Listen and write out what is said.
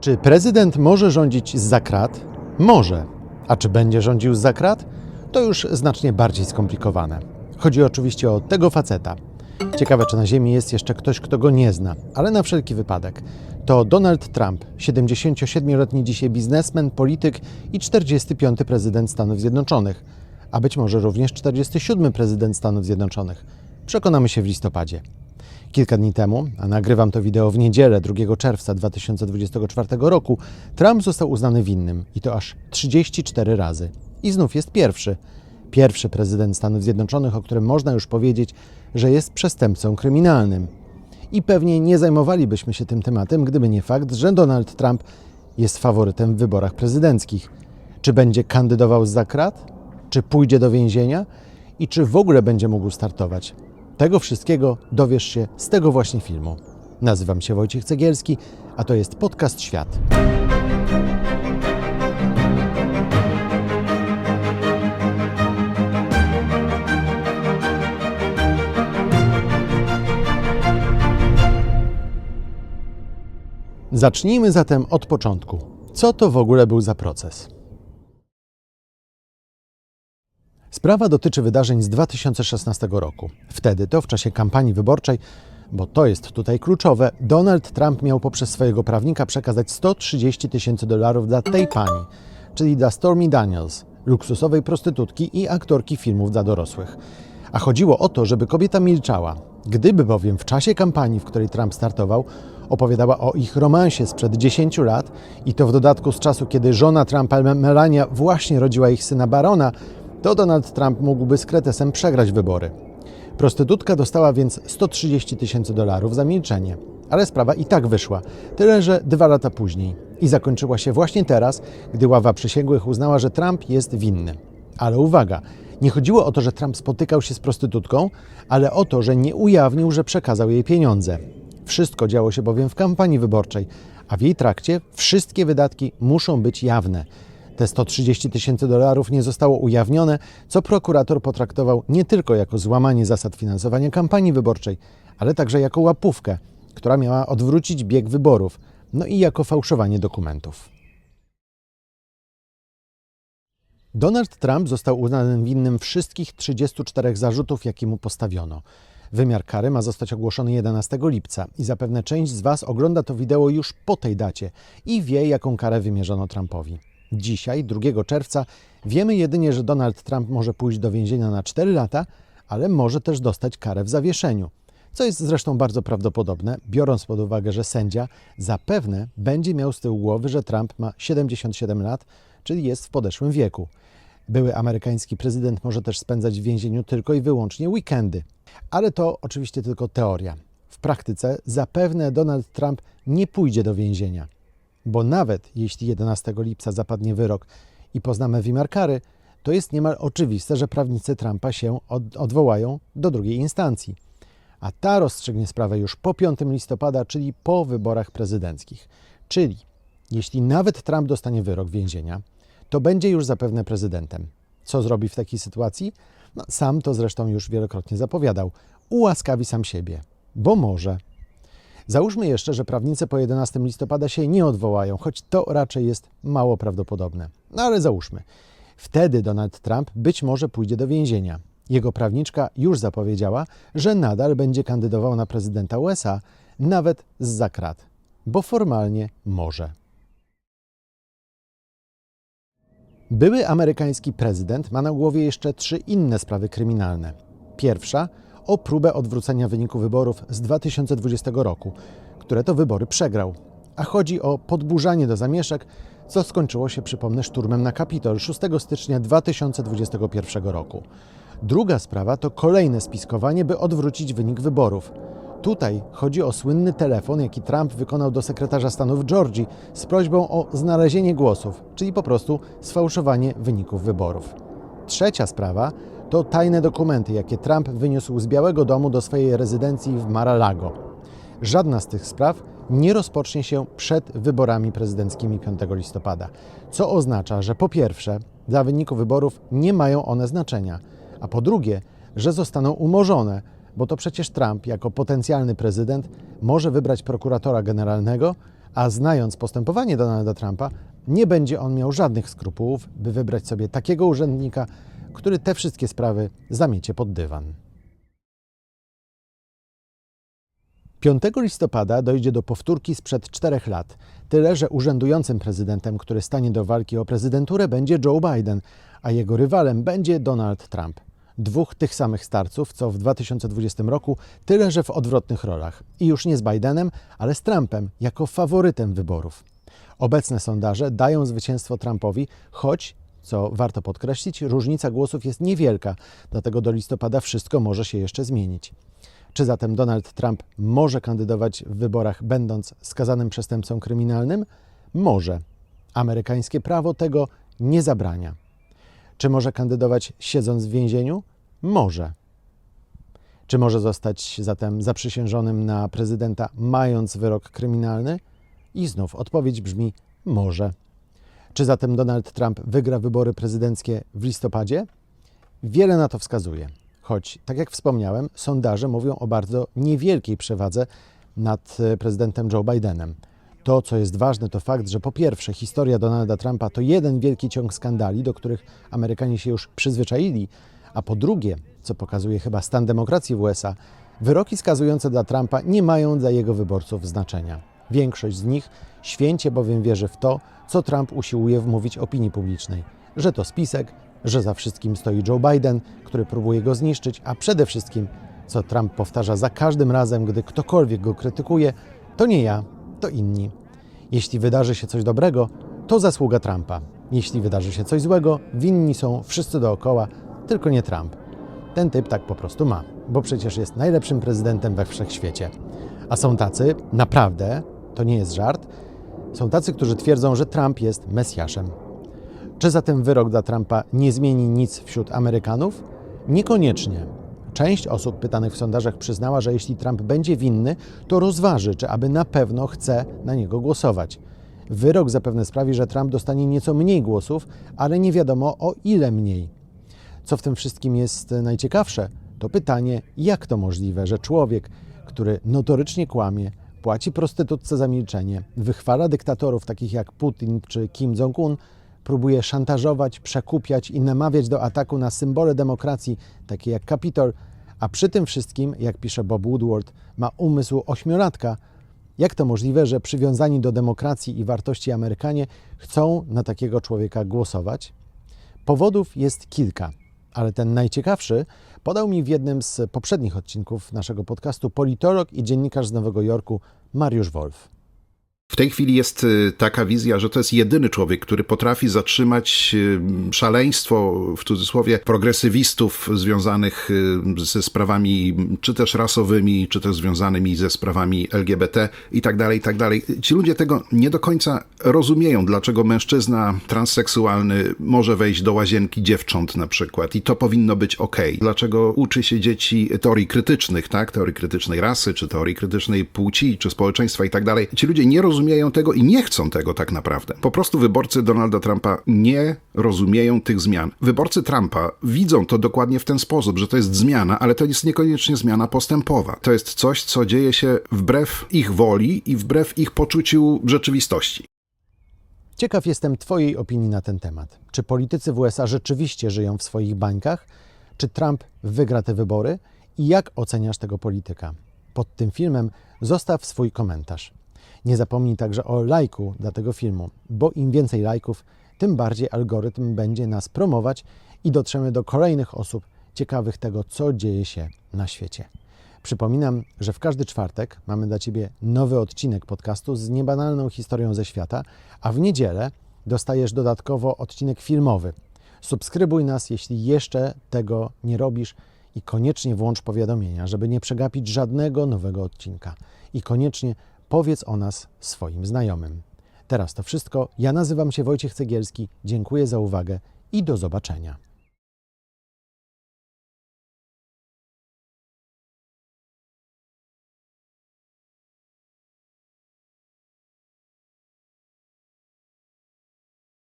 Czy prezydent może rządzić z zakrat? Może. A czy będzie rządził z zakrat? To już znacznie bardziej skomplikowane. Chodzi oczywiście o tego faceta. Ciekawe, czy na Ziemi jest jeszcze ktoś, kto go nie zna, ale na wszelki wypadek. To Donald Trump, 77-letni dzisiaj biznesmen, polityk i 45. prezydent Stanów Zjednoczonych, a być może również 47. prezydent Stanów Zjednoczonych. Przekonamy się w listopadzie. Kilka dni temu, a nagrywam to wideo w niedzielę 2 czerwca 2024 roku, Trump został uznany winnym i to aż 34 razy. I znów jest pierwszy. Pierwszy prezydent Stanów Zjednoczonych, o którym można już powiedzieć, że jest przestępcą kryminalnym. I pewnie nie zajmowalibyśmy się tym tematem, gdyby nie fakt, że Donald Trump jest faworytem w wyborach prezydenckich. Czy będzie kandydował z zakrat? Czy pójdzie do więzienia? I czy w ogóle będzie mógł startować? Tego wszystkiego dowiesz się z tego właśnie filmu. Nazywam się Wojciech Cegielski, a to jest podcast Świat. Zacznijmy zatem od początku. Co to w ogóle był za proces? Sprawa dotyczy wydarzeń z 2016 roku. Wtedy to w czasie kampanii wyborczej, bo to jest tutaj kluczowe, Donald Trump miał poprzez swojego prawnika przekazać 130 tysięcy dolarów dla tej pani, czyli dla Stormy Daniels, luksusowej prostytutki i aktorki filmów dla dorosłych. A chodziło o to, żeby kobieta milczała. Gdyby bowiem w czasie kampanii, w której Trump startował, opowiadała o ich romansie sprzed 10 lat i to w dodatku z czasu, kiedy żona Trumpa, Melania, właśnie rodziła ich syna Barona, to Donald Trump mógłby z kretesem przegrać wybory. Prostytutka dostała więc 130 tysięcy dolarów za milczenie. Ale sprawa i tak wyszła, tyle że dwa lata później. I zakończyła się właśnie teraz, gdy ława przysięgłych uznała, że Trump jest winny. Ale uwaga, nie chodziło o to, że Trump spotykał się z prostytutką, ale o to, że nie ujawnił, że przekazał jej pieniądze. Wszystko działo się bowiem w kampanii wyborczej, a w jej trakcie wszystkie wydatki muszą być jawne. Te 130 tysięcy dolarów nie zostało ujawnione, co prokurator potraktował nie tylko jako złamanie zasad finansowania kampanii wyborczej, ale także jako łapówkę, która miała odwrócić bieg wyborów, no i jako fałszowanie dokumentów. Donald Trump został uznany winnym wszystkich 34 zarzutów, jakie mu postawiono. Wymiar kary ma zostać ogłoszony 11 lipca i zapewne część z Was ogląda to wideo już po tej dacie i wie, jaką karę wymierzono Trumpowi. Dzisiaj, 2 czerwca, wiemy jedynie, że Donald Trump może pójść do więzienia na 4 lata, ale może też dostać karę w zawieszeniu. Co jest zresztą bardzo prawdopodobne, biorąc pod uwagę, że sędzia zapewne będzie miał z tyłu głowy, że Trump ma 77 lat, czyli jest w podeszłym wieku. Były amerykański prezydent może też spędzać w więzieniu tylko i wyłącznie weekendy. Ale to oczywiście tylko teoria. W praktyce zapewne Donald Trump nie pójdzie do więzienia bo nawet jeśli 11 lipca zapadnie wyrok i poznamy wymiar kary, to jest niemal oczywiste, że prawnicy Trumpa się od, odwołają do drugiej instancji. A ta rozstrzygnie sprawę już po 5 listopada, czyli po wyborach prezydenckich. Czyli jeśli nawet Trump dostanie wyrok więzienia, to będzie już zapewne prezydentem. Co zrobi w takiej sytuacji? No, sam to zresztą już wielokrotnie zapowiadał. Ułaskawi sam siebie, bo może Załóżmy jeszcze, że prawnicy po 11 listopada się nie odwołają, choć to raczej jest mało prawdopodobne. No ale załóżmy. Wtedy Donald Trump być może pójdzie do więzienia. Jego prawniczka już zapowiedziała, że nadal będzie kandydował na prezydenta USA, nawet z zakrat, bo formalnie może. Były amerykański prezydent ma na głowie jeszcze trzy inne sprawy kryminalne. Pierwsza o próbę odwrócenia wyniku wyborów z 2020 roku, które to wybory przegrał. A chodzi o podburzanie do zamieszek, co skończyło się, przypomnę, szturmem na Kapitol 6 stycznia 2021 roku. Druga sprawa to kolejne spiskowanie, by odwrócić wynik wyborów. Tutaj chodzi o słynny telefon, jaki Trump wykonał do sekretarza stanu w Georgii z prośbą o znalezienie głosów, czyli po prostu sfałszowanie wyników wyborów. Trzecia sprawa to tajne dokumenty, jakie Trump wyniósł z Białego Domu do swojej rezydencji w Mar-a-Lago. Żadna z tych spraw nie rozpocznie się przed wyborami prezydenckimi 5 listopada, co oznacza, że po pierwsze, dla wyniku wyborów nie mają one znaczenia, a po drugie, że zostaną umorzone, bo to przecież Trump jako potencjalny prezydent może wybrać prokuratora generalnego, A znając postępowanie Donalda Trumpa, nie będzie on miał żadnych skrupułów, by wybrać sobie takiego urzędnika, który te wszystkie sprawy zamiecie pod dywan. 5 listopada dojdzie do powtórki sprzed czterech lat. Tyle, że urzędującym prezydentem, który stanie do walki o prezydenturę, będzie Joe Biden, a jego rywalem będzie Donald Trump. Dwóch tych samych starców, co w 2020 roku, tyle, że w odwrotnych rolach. I już nie z Bidenem, ale z Trumpem, jako faworytem wyborów. Obecne sondaże dają zwycięstwo Trumpowi, choć, co warto podkreślić, różnica głosów jest niewielka, dlatego do listopada wszystko może się jeszcze zmienić. Czy zatem Donald Trump może kandydować w wyborach, będąc skazanym przestępcą kryminalnym? Może. Amerykańskie prawo tego nie zabrania. Czy może kandydować siedząc w więzieniu? Może. Czy może zostać zatem zaprzysiężonym na prezydenta, mając wyrok kryminalny? I znów odpowiedź brzmi: może. Czy zatem Donald Trump wygra wybory prezydenckie w listopadzie? Wiele na to wskazuje. Choć, tak jak wspomniałem, sondaże mówią o bardzo niewielkiej przewadze nad e, prezydentem Joe Bidenem. To, co jest ważne, to fakt, że po pierwsze, historia Donalda Trumpa to jeden wielki ciąg skandali, do których Amerykanie się już przyzwyczaili, a po drugie, co pokazuje chyba stan demokracji w USA, wyroki skazujące dla Trumpa nie mają dla jego wyborców znaczenia. Większość z nich święcie bowiem wierzy w to, co Trump usiłuje wmówić opinii publicznej, że to spisek, że za wszystkim stoi Joe Biden, który próbuje go zniszczyć, a przede wszystkim, co Trump powtarza za każdym razem, gdy ktokolwiek go krytykuje, to nie ja, to inni. Jeśli wydarzy się coś dobrego, to zasługa Trumpa. Jeśli wydarzy się coś złego, winni są wszyscy dookoła, tylko nie Trump. Ten typ tak po prostu ma, bo przecież jest najlepszym prezydentem we wszechświecie. A są tacy, naprawdę, to nie jest żart, są tacy, którzy twierdzą, że Trump jest Mesjaszem. Czy zatem wyrok dla Trumpa nie zmieni nic wśród Amerykanów? Niekoniecznie. Część osób pytanych w sondażach przyznała, że jeśli Trump będzie winny, to rozważy, czy aby na pewno chce na niego głosować. Wyrok zapewne sprawi, że Trump dostanie nieco mniej głosów, ale nie wiadomo o ile mniej. Co w tym wszystkim jest najciekawsze, to pytanie, jak to możliwe, że człowiek, który notorycznie kłamie, płaci prostytutce za milczenie, wychwala dyktatorów takich jak Putin czy Kim Jong-un, próbuje szantażować, przekupiać i namawiać do ataku na symbole demokracji, takie jak Kapitol, a przy tym wszystkim, jak pisze Bob Woodward, ma umysł ośmiolatka. Jak to możliwe, że przywiązani do demokracji i wartości Amerykanie chcą na takiego człowieka głosować? Powodów jest kilka, ale ten najciekawszy podał mi w jednym z poprzednich odcinków naszego podcastu politolog i dziennikarz z Nowego Jorku Mariusz Wolf. W tej chwili jest y, taka wizja, że to jest jedyny człowiek, który potrafi zatrzymać y, szaleństwo, w cudzysłowie, progresywistów związanych y, ze sprawami czy też rasowymi, czy też związanymi ze sprawami LGBT i tak dalej, i tak dalej. Ci ludzie tego nie do końca rozumieją, dlaczego mężczyzna transseksualny może wejść do łazienki dziewcząt na przykład i to powinno być ok. Dlaczego uczy się dzieci teorii krytycznych, tak? Teorii krytycznej rasy, czy teorii krytycznej płci, czy społeczeństwa i tak dalej. Ci ludzie nie rozumieją rozumieją tego i nie chcą tego tak naprawdę. Po prostu wyborcy Donalda Trumpa nie rozumieją tych zmian. Wyborcy Trumpa widzą to dokładnie w ten sposób, że to jest zmiana, ale to jest niekoniecznie zmiana postępowa. To jest coś, co dzieje się wbrew ich woli i wbrew ich poczuciu rzeczywistości. Ciekaw jestem Twojej opinii na ten temat. Czy politycy w USA rzeczywiście żyją w swoich bańkach? Czy Trump wygra te wybory? I jak oceniasz tego polityka? Pod tym filmem zostaw swój komentarz. Nie zapomnij także o lajku dla tego filmu, bo im więcej lajków, tym bardziej algorytm będzie nas promować i dotrzemy do kolejnych osób ciekawych tego, co dzieje się na świecie. Przypominam, że w każdy czwartek mamy dla Ciebie nowy odcinek podcastu z niebanalną historią ze świata, a w niedzielę dostajesz dodatkowo odcinek filmowy. Subskrybuj nas, jeśli jeszcze tego nie robisz i koniecznie włącz powiadomienia, żeby nie przegapić żadnego nowego odcinka. I koniecznie powiedz o nas swoim znajomym. Teraz to wszystko. Ja nazywam się Wojciech Cegielski. Dziękuję za uwagę i do zobaczenia.